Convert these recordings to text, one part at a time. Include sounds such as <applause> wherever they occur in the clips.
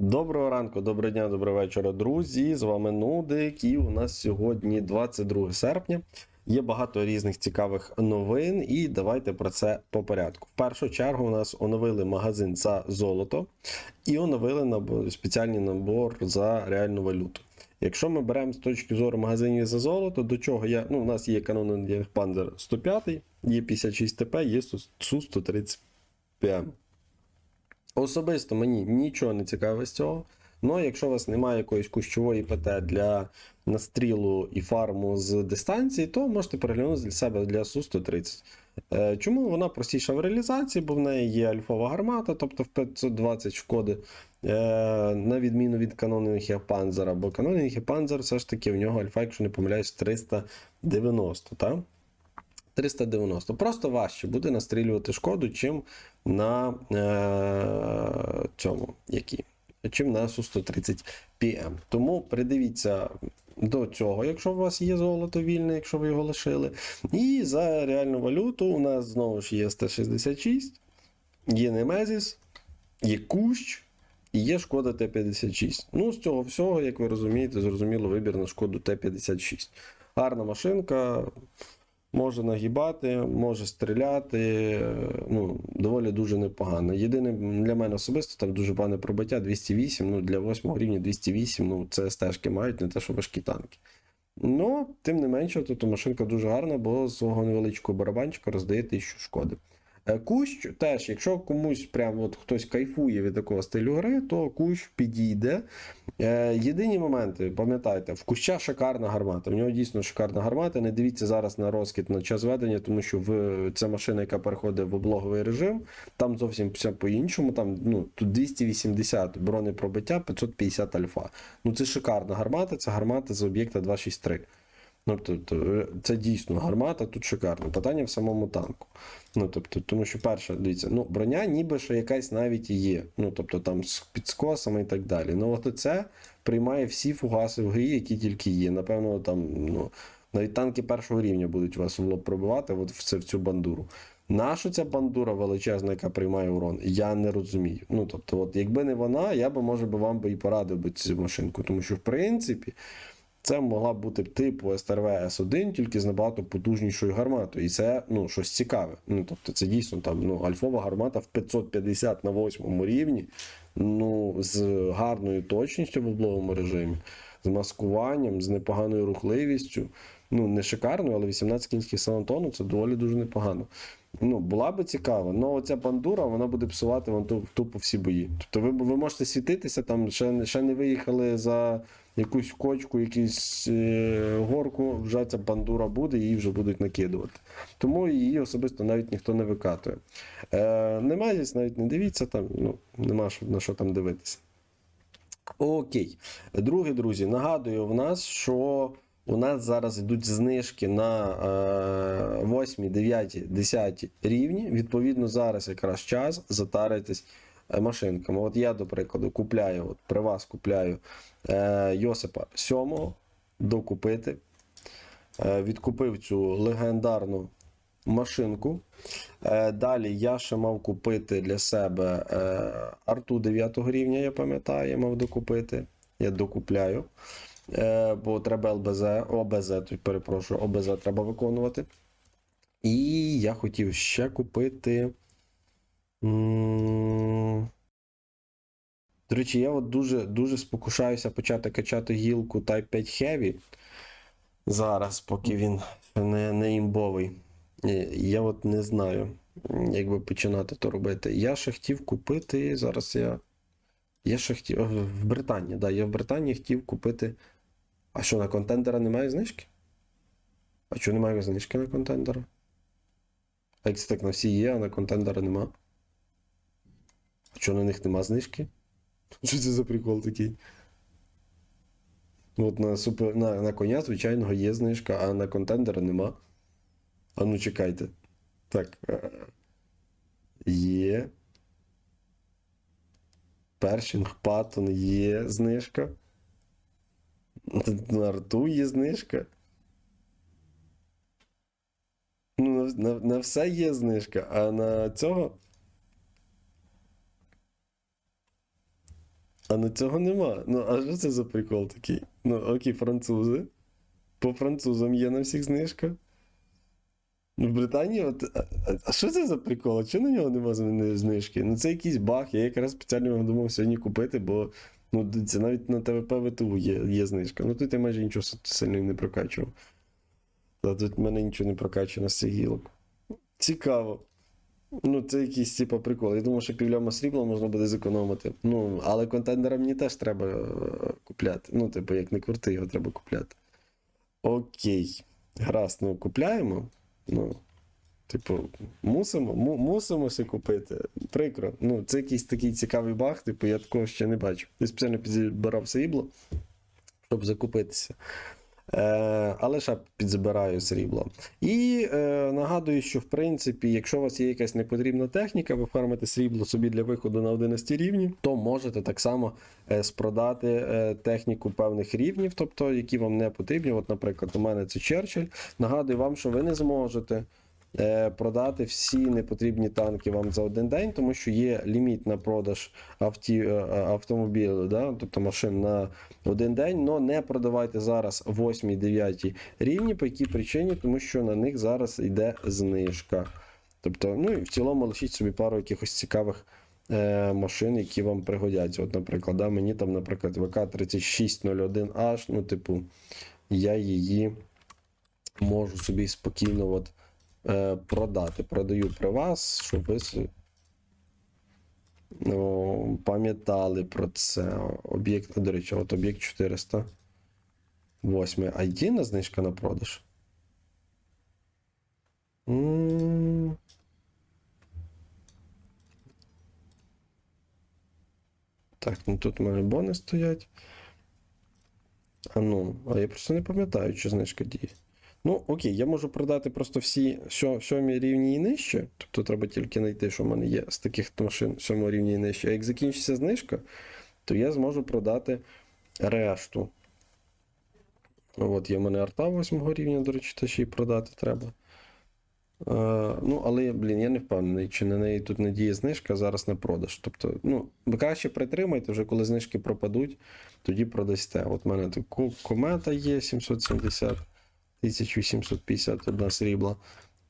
Доброго ранку, доброго дня, доброго вечора, друзі. З вами Нудик, і у нас сьогодні 22 серпня. Є багато різних цікавих новин, і давайте про це по порядку. В першу чергу у нас оновили магазин за золото і оновили набор, спеціальний набор за реальну валюту. Якщо ми беремо з точки зору магазинів за золото, до чого я. Ну, у нас є канон Panzer 105, є 56 ТП, є Су-130 ПМ. Особисто мені нічого не цікаве з цього. Ну, якщо у вас немає якоїсь кущової ПТ для настрілу і фарму з дистанції, то можете переглянути для себе для Су-130. Е, Чому вона простіша в реалізації, бо в неї є альфова гармата, тобто в 520 шкоди, е, на відміну від канонних Панзера, бо канонних Панзер все ж таки в нього альфа, якщо не помиляюсь, 390. так? 390. Просто важче буде настрілювати шкоду, чим на е, цьому, який? чим на Су-130 PM. Тому придивіться до цього, якщо у вас є золото вільне, якщо ви його лишили. І за реальну валюту у нас знову ж є Т-66, є Немезіс, є Кущ. І є шкода Т-56. Ну, з цього всього, як ви розумієте, зрозуміло вибір на шкоду Т-56. Гарна машинка, може нагибати, може стріляти. е, Ну, доволі дуже непогано. Єдине для мене особисто там дуже погане пробиття 208. Ну, для 8 рівня 208, ну це стежки мають, не те, що важкі танки. Ну, тим не менше, тут машинка дуже гарна, бо свого невеличкого барабанчика роздає тисячу шкоди. Е, Кущ теж, якщо комусь прям от хтось кайфує від такого стилю гри, то кущ підійде. Е, єдині моменти, пам'ятайте, в куща шикарна гармата. В нього дійсно шикарна гармата. Не дивіться зараз на розкид на час ведення, тому що в, це машина, яка переходить в облоговий режим. Там зовсім все по-іншому. Там ну, тут 280 бронепробиття, 550 альфа. Ну це шикарна гармата, це гармата з об'єкта 263. Ну, тобто, це дійсно гармата тут шикарна. Питання в самому танку. Ну, тобто, тому що перше, дивіться, ну, броня ніби що якась навіть є. Ну, тобто там з підскосами і так далі. Ну, от це приймає всі фугаси в грі, які тільки є. Напевно, там, ну, навіть танки першого рівня будуть вас в лоб пробивати от в, це, в цю бандуру. Наша ця бандура величезна, яка приймає урон, я не розумію. Ну, тобто, от, якби не вона, я би, може би вам би і порадив би цю машинку. Тому що, в принципі, це могла бути типу СТРВ С1, тільки з набагато потужнішою гарматою. І це ну, щось цікаве. Ну, тобто, це дійсно там ну, альфова гармата в 550 на 8 рівні, ну, з гарною точністю в облоговому режимі, з маскуванням, з непоганою рухливістю. Ну, не шикарною, але 18 кінських Сан-Антону це доволі дуже непогано. Ну, була би цікава, але оця бандура вона буде псувати вам ту- тупо всі бої. Тобто ви, ви можете світитися, там ще, ще не виїхали за якусь кочку, якусь е, горку, вже ця бандура буде, її вже будуть накидувати. Тому її особисто навіть ніхто не викатує. Е, немає, навіть не дивіться, там, ну, нема на що там дивитися. Окей. Друге, друзі, нагадую в нас, що у нас зараз йдуть знижки на е, 8, 9, 10 рівні. Відповідно, зараз якраз час затаритись е, машинками. От я, до прикладу, купляю, от при вас купляю е, Йосипа 7 докупити. Е, відкупив цю легендарну машинку. Далі я ще мав купити для себе арту 9 рівня, я пам'ятаю, я мав докупити. Я докупляю. Е, бо треба ЛБЗ, ОБЗ, тут перепрошую, ОБЗ треба виконувати. І я хотів ще купити. До речі, я от дуже, дуже спокушаюся почати качати гілку Type 5 Heavy зараз, поки він не, не імбовий. Е, Я от не знаю, як би починати то робити. Я ще хотів купити. Зараз я. Я ще хотів. В Британії, да, я в Британії хотів купити. А що, на контендера немає знижки? А чого немає знижки на контендера? А як так на всі є, а на контендера нема? А чого на них нема знижки? <laughs> Що це за прикол такий? От на, супер... на, на коня, звичайного, є знижка, а на контендера нема. А ну чекайте. Так. е, Є. Першинг Паттон є знижка. На арту є знижка. Ну, на, на, на все є знижка, а на цього. А ну цього нема. Ну, а що це за прикол такий? Ну, окей, французи. По французам є на всіх знижка. Ну, В Британії, от, а, що це за прикол? А на нього нема знижки? Ну це якийсь баг. Я якраз спеціально думав сьогодні купити, бо ну, це навіть на ТВП ВТУ є, є знижка. Ну тут я майже нічого сильно не прокачував. Та тут в мене нічого не прокачано з цих гілок. Цікаво. Ну, це якийсь типа прикол. Я думав, що півляма срібла можна буде зекономити. Ну, але контендера мені теж треба е, купляти. Ну, типу, як не крути, його треба купляти. Окей. Гаразд, ну купляємо. Ну, типу, мусимо, му, мусимо все купити. Прикро. Ну, це якийсь такий цікавий баг, типу, я такого ще не бачу. Я спеціально підзбирав срібло, щоб закупитися. Е, але ще підзбираю срібло. І е, нагадую, що в принципі, якщо у вас є якась непотрібна техніка, ви фармите срібло собі для виходу на 11 рівні, то можете так само е, спродати е, техніку певних рівнів, тобто які вам не потрібні. От, наприклад, у мене це Черчилль. Нагадую вам, що ви не зможете. Е, Продати всі непотрібні танки вам за один день, тому що є ліміт на продаж авті, е, автомобілю, да? тобто машин на один день, але не продавайте зараз 8-9 рівні. По якій причині? Тому що на них зараз йде знижка. Тобто, ну і в цілому лишіть собі пару якихось цікавих е, машин, які вам пригодяться. От, наприклад, да, мені там, наприклад, ВК-3601H, ну, типу, я її можу собі спокійно от, е, продати. Продаю при вас, щоб ви ну, пам'ятали про це. Об'єкт, до речі, от об'єкт 408. А є на знижка на продаж? Так, ну тут у мене бони стоять. А ну, а я просто не пам'ятаю, чи знижка діє. Ну, окей, я можу продати просто всі сьо- сьомі рівні і нижче. Тобто треба тільки знайти, що в мене є з таких машин сьомого рівня і нижче. А як закінчиться знижка, то я зможу продати решту. От є в мене арта 8 рівня, до речі, теж її продати треба. Е, ну, але, блін, я не впевнений, чи на неї тут не діє знижка, а зараз на продаж. Тобто, ну, краще притримайте, вже коли знижки пропадуть, тоді продасте. От в мене тут комета є 770, 1851 срібла.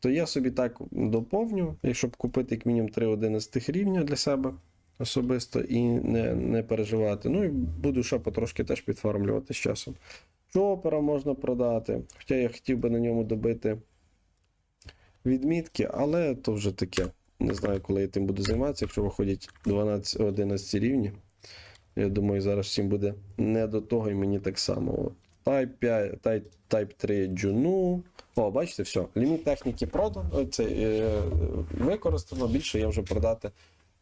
То я собі так доповню, якщо купити як мінімум 3 11 рівня для себе особисто і не, не переживати. Ну і буду ще потрошки теж підфармлювати з часом. Чопера можна продати, хоча я хотів би на ньому добити відмітки, але то вже таке. Не знаю, коли я тим буду займатися, якщо виходять 12-11 рівні. Я думаю, зараз всім буде не до того, і мені так само. Type 5, Type, Type 3 Juno. О, бачите, все. Ліміт техніки продано, це, е, використано, більше я вже продати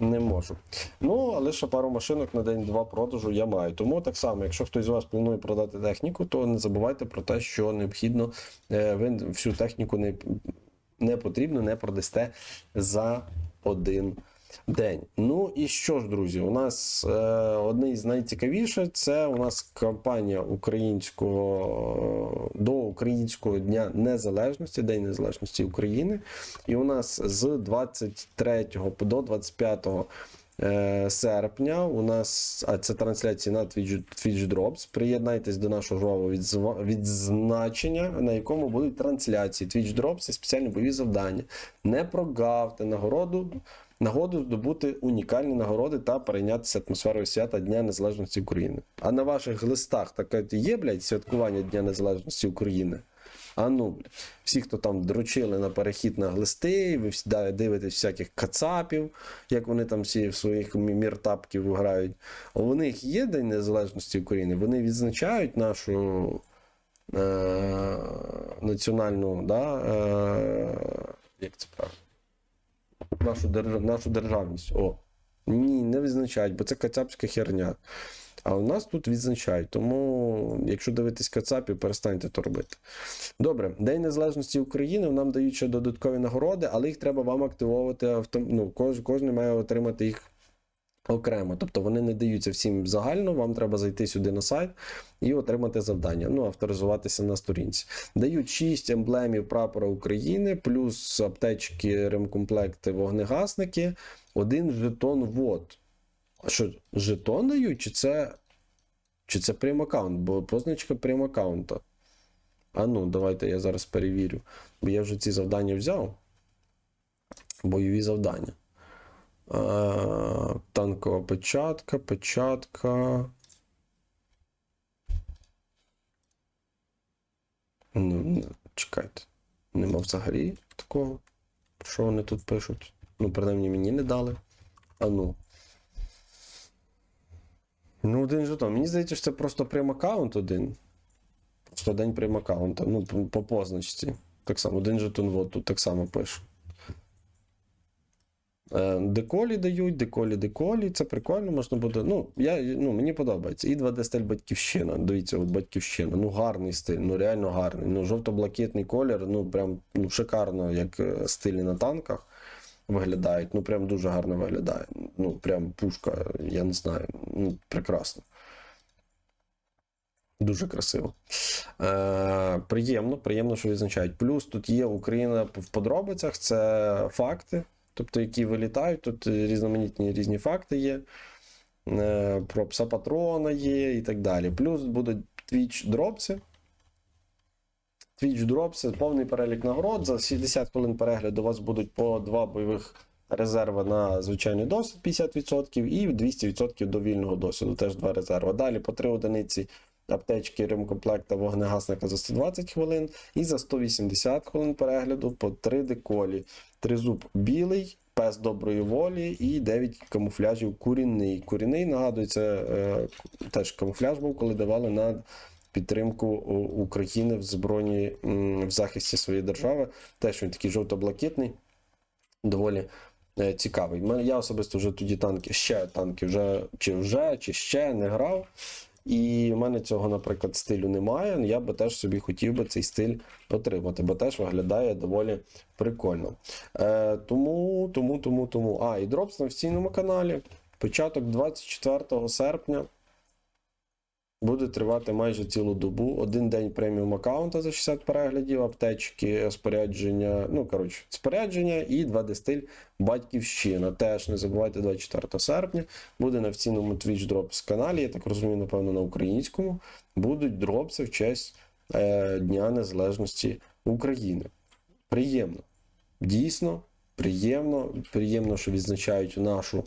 не можу. Ну, але ще пару машинок на день-два продажу я маю. Тому так само, якщо хтось з вас планує продати техніку, то не забувайте про те, що необхідно е, ви всю техніку не, не потрібно, не продасте за один день. Ну і що ж, друзі, у нас е, одне із найцікавіших це у нас кампанія українського до Українського Дня Незалежності, День Незалежності України. І у нас з 23 до 25 е, серпня у нас а це трансляції на Twitch, Drops. Приєднайтесь до нашого жвавого відзначення, на якому будуть трансляції. Twitch Drops це спеціальні бойові завдання. Не прогавте нагороду. Нагоду здобути унікальні нагороди та перейнятися атмосферою свята Дня Незалежності України. А на ваших листах таке є, блядь, святкування Дня Незалежності України? А ну, блядь, всі, хто там дрочили на перехід на глисти, ви всі дивитесь всяких кацапів, як вони там всі в своїх міртапків грають. У них є День Незалежності України, вони відзначають нашу е- національну, да, е- як це правильно? Нашу, держ... нашу державність. О. Ні, не відзначають, бо це кацапська херня. А у нас тут відзначають. Тому, якщо дивитись кацапів, перестаньте то робити. Добре, День Незалежності України нам дають ще додаткові нагороди, але їх треба вам активовувати ну, кож... Кожен має отримати їх окремо. Тобто вони не даються всім загально, вам треба зайти сюди на сайт і отримати завдання. Ну, авторизуватися на сторінці. Дають 6 емблемів прапора України, плюс аптечки, ремкомплекти, вогнегасники, один жетон вод. А що, жетон дають, чи це. Чи це прем аккаунт? Бо позначка прем аккаунта. А ну, давайте я зараз перевірю. Бо я вже ці завдання взяв. Бойові завдання. А, танкова печатка, печатка. Ну, чекайте. Нема взагалі такого. Що вони тут пишуть? Ну, принаймні мені не дали. А ну. Ну, один жетон. Мені здається, що це просто прям аккаунт один. Просто день прям аккаунта. Ну, по по позначці. Так само, один жетон, от тут так само пише. Е, Деколі дають, деколі, деколі. Це прикольно, можна буде. Ну, я, ну, мені подобається. І 2D стиль батьківщина. Дивіться, от батьківщина. Ну, гарний стиль, ну реально гарний. Ну, жовто-блакитний колір, ну прям ну, шикарно, як е, стилі на танках виглядають. Ну, прям дуже гарно виглядає. Ну, прям пушка, я не знаю. Ну, прекрасно. Дуже красиво. Е, приємно, приємно, що відзначають. Плюс тут є Україна в подробицях, це факти, тобто, які вилітають. Тут різноманітні різні факти є. Е, про пса патрона є і так далі. Плюс будуть Twitch дропси. Twitch дропси, повний перелік нагород. За 60 хвилин перегляду у вас будуть по два бойових резерви на звичайний досвід 50% і 200% до вільного досвіду. Теж два резерви. Далі по 3 одиниці аптечки ремкомплекта вогнегасника за 120 хвилин і за 180 хвилин перегляду по 3 деколі. Тризуб білий, пес доброї волі і 9 камуфляжів курінний. Курінний, нагадую, це е, теж камуфляж був, коли давали на підтримку України в збройні в захисті своєї держави. Теж він такий жовто-блакитний, доволі е, цікавий. Я особисто вже тоді танки, ще танки вже чи вже, чи ще не грав. І в мене цього, наприклад, стилю немає. Я би теж собі хотів би цей стиль отримати, бо теж виглядає доволі прикольно. Е, тому, тому, тому, тому. А, і дропс на офіційному каналі. Початок 24 серпня. Буде тривати майже цілу добу. Один день преміум аккаунта за 60 переглядів, аптечки, спорядження. Ну, коротше, спорядження і 2D стиль Батьківщина. Теж не забувайте 24 серпня. Буде на офіційному Twitch Drops каналі, я так розумію, напевно, на українському. Будуть дропси в честь е, Дня Незалежності України. Приємно. Дійсно, приємно. Приємно, що відзначають нашу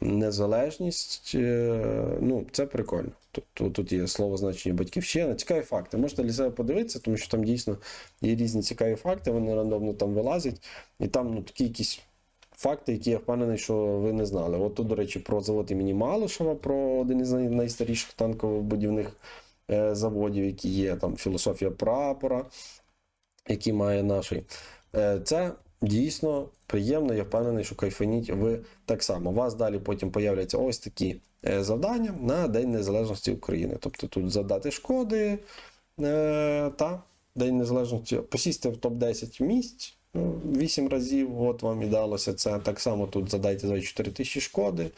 незалежність. Е, Ну, це прикольно. Тут, тут, тут є слово значення батьківщина. Цікаві факти. Можете для себе подивитися, тому що там дійсно є різні цікаві факти, вони рандомно там вилазять, і там ну, такі якісь факти, які я впевнений, що ви не знали. От тут, до речі, про завод імені Малишева, про один із найстаріших танково-будівних е, заводів, які є, там філософія прапора, який має наш. Е, Це дійсно приємно. Я впевнений, що кайфаніть ви так само. У вас далі потім появляться ось такі е, завдання на День Незалежності України. Тобто тут задати шкоди е, та День Незалежності, посісти в топ-10 місць. ну, 8 разів, от вам і далося це. Так само тут задайте 24 тисячі шкоди.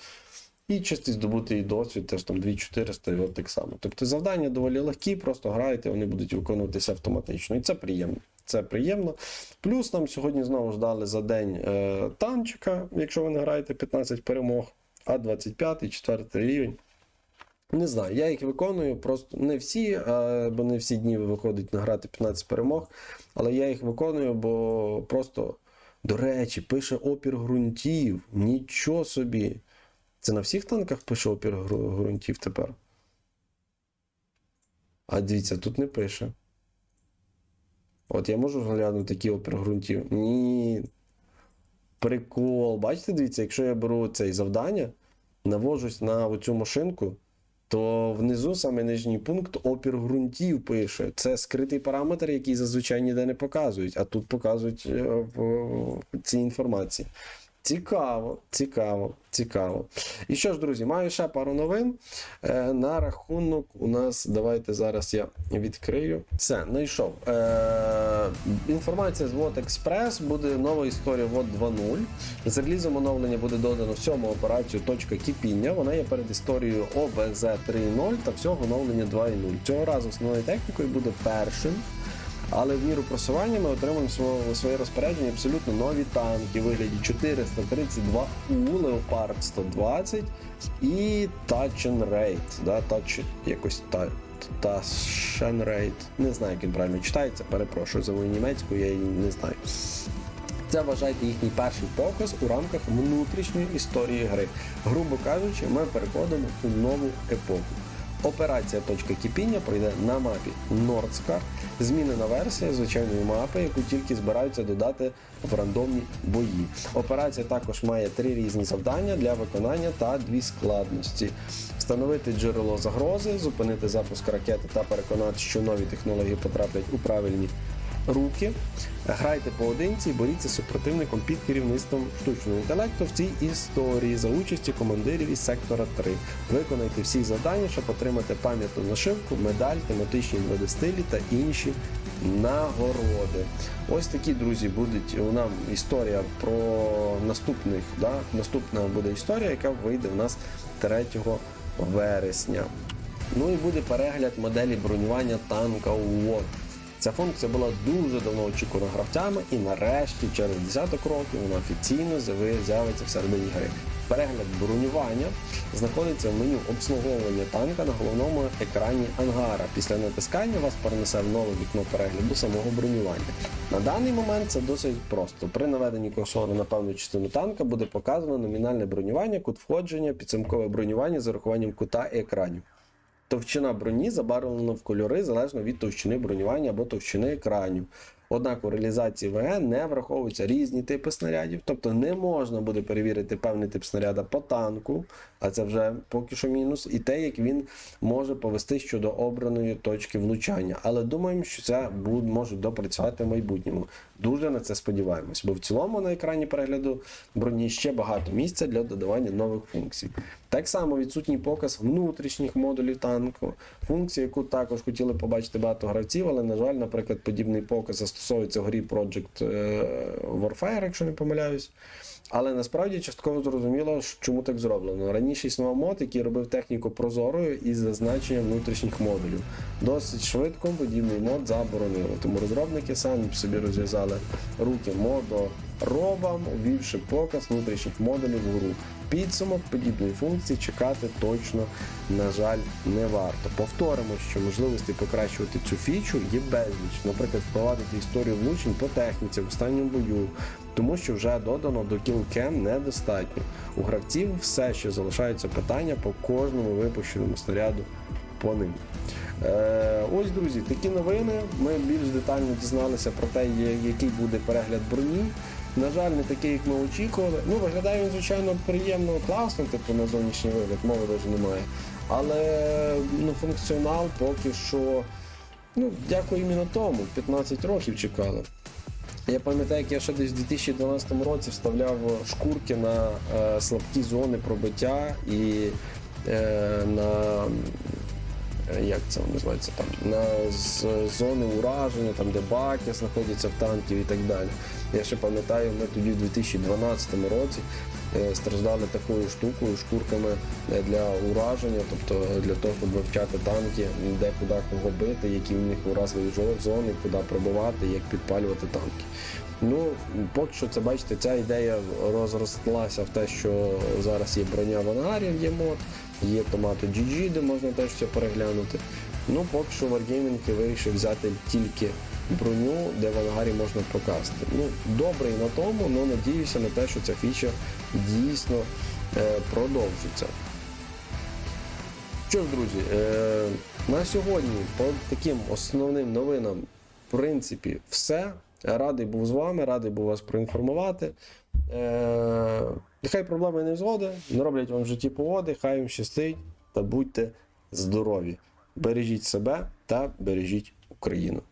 І чистий здобутий досвід, теж там 2400, і от так само. Тобто завдання доволі легкі, просто граєте, вони будуть виконуватися автоматично. І це приємно. Це приємно. Плюс нам сьогодні знову ж дали за день е, танчика, якщо ви не граєте 15 перемог, а 25 4 рівень. Не знаю, я їх виконую, просто не всі, е, бо не всі дні виходить награти 15 перемог, але я їх виконую, бо просто, до речі, пише опір ґрунтів. Нічого собі. Це на всіх танках пише опір ґрунтів тепер. А дивіться, тут не пише. От я можу глянути такий опір ґрунтів? Ні. Прикол. Бачите, дивіться, якщо я беру цей завдання, навожусь на оцю машинку, то внизу саме нижній пункт опір ґрунтів пише. Це скритий параметр, який зазвичай ніде не показують, а тут показують е, в інформації. Цікаво, цікаво, цікаво. І що ж, друзі, маю ще пару новин. Е, на рахунок у нас, давайте зараз я відкрию. Все, знайшов. Е, інформація з WOT Express буде нова історія WOT 2.0. З релізом оновлення буде додано сьому операцію точка кипіння. Вона є перед історією OBZ 3.0 та всього оновлення 2.0. Цього разу основною технікою буде першим Але в міру просування ми отримуємо своє, своє розпорядження абсолютно нові танки вигляді 432 у Leopard 120 і Touch and Raid. Да, Touch якось та, Touch and Не знаю, як він правильно читається, перепрошую за мою німецьку, я її не знаю. Це вважайте їхній перший показ у рамках внутрішньої історії гри. Грубо кажучи, ми переходимо у нову епоху. Операція точка кипіння пройде на мапі Нордскар, змінена версія звичайної мапи, яку тільки збираються додати в рандомні бої. Операція також має три різні завдання для виконання та дві складності: встановити джерело загрози, зупинити запуск ракети та переконати, що нові технології потраплять у правильні руки. Грайте поодинці і боріться з супротивником під керівництвом штучного інтелекту в цій історії за участі командирів із сектора 3. Виконайте всі завдання, щоб отримати пам'ятну нашивку, медаль, тематичні види та інші нагороди. Ось такі друзі будуть у нам історія про наступних. Да? Наступна буде історія, яка вийде у нас 3 вересня. Ну і буде перегляд моделі бронювання танка УОД. Ця функція була дуже давно очікувана гравцями, і нарешті, через десяток років, вона офіційно з'яви- з'явиться всередині гри. Перегляд бронювання знаходиться в меню обслуговування танка на головному екрані ангара. Після натискання вас перенесе в нове вікно перегляду самого бронювання. На даний момент це досить просто. При наведенні курсору на певну частину танка буде показано номінальне бронювання, кут входження, підсумкове бронювання з урахуванням кута і екранів. Товщина броні забарвлена в кольори залежно від товщини бронювання або товщини екранів. Однак у реалізації ВГ не враховуються різні типи снарядів, тобто не можна буде перевірити певний тип снаряда по танку, а це вже поки що мінус, і те, як він може повести щодо обраної точки влучання. Але думаємо, що це можуть допрацювати в майбутньому. Дуже на це сподіваємось, бо в цілому на екрані перегляду броні ще багато місця для додавання нових функцій. Так само відсутній показ внутрішніх модулів танку, функція, яку також хотіли побачити багато гравців, але, на жаль, наприклад, подібний показ застосовується в грі Project е, Warfare, якщо не помиляюсь. Але насправді частково зрозуміло, чому так зроблено. Раніше існував мод, який робив техніку прозорою із зазначенням внутрішніх модулів. Досить швидко подібний мод заборонили. Тому розробники самі собі розв'язали руки модоробам, увівши показ внутрішніх модулів в гру. Підсумок подібної функції чекати точно, на жаль, не варто. Повторимо, що можливості покращувати цю фічу є безліч. Наприклад, впровадити історію влучень по техніці в останньому бою, тому що вже додано до кілкем недостатньо. У гравців все ще залишаються питання по кожному випущеному снаряду по ним. Е, ось, друзі, такі новини. Ми більш детально дізналися про те, який буде перегляд броні. На жаль, не такий, як ми очікували. Ну, виглядає він, звичайно, приємно, класно, типу на зовнішній вигляд, мови навіть немає. Але ну, функціонал поки що, ну, дякую іменно тому, 15 років чекали. Я пам'ятаю, як я ще десь в 2012 році вставляв шкурки на е, слабкі зони пробиття і е, на е, як це називається там на з, зони ураження, там де баки знаходяться в танків і так далі. Я ще пам'ятаю, ми тоді в 2012 році е, страждали такою штукою, шкурками е, для ураження, тобто для того, щоб вивчати танки, де куди кого бити, які в них уразливі зони, куди пробивати, як підпалювати танки. Ну, поки що це бачите, ця ідея розростлася в те, що зараз є броня в ангарі, є мод, є томато GG, де можна теж все переглянути. Ну, поки що Wargaming вирішив взяти тільки броню, де в ангарі можна проказати. Ну, добре і на тому, але надіюся на те, що ця фіча дійсно е, продовжиться. Що ж, друзі, е, на сьогодні по таким основним новинам, в принципі, все. Радий був з вами, радий був вас проінформувати. Е, нехай проблеми не згоди, не роблять вам в житті погоди, хай їм щастить та будьте здорові. Бережіть себе та бережіть Україну.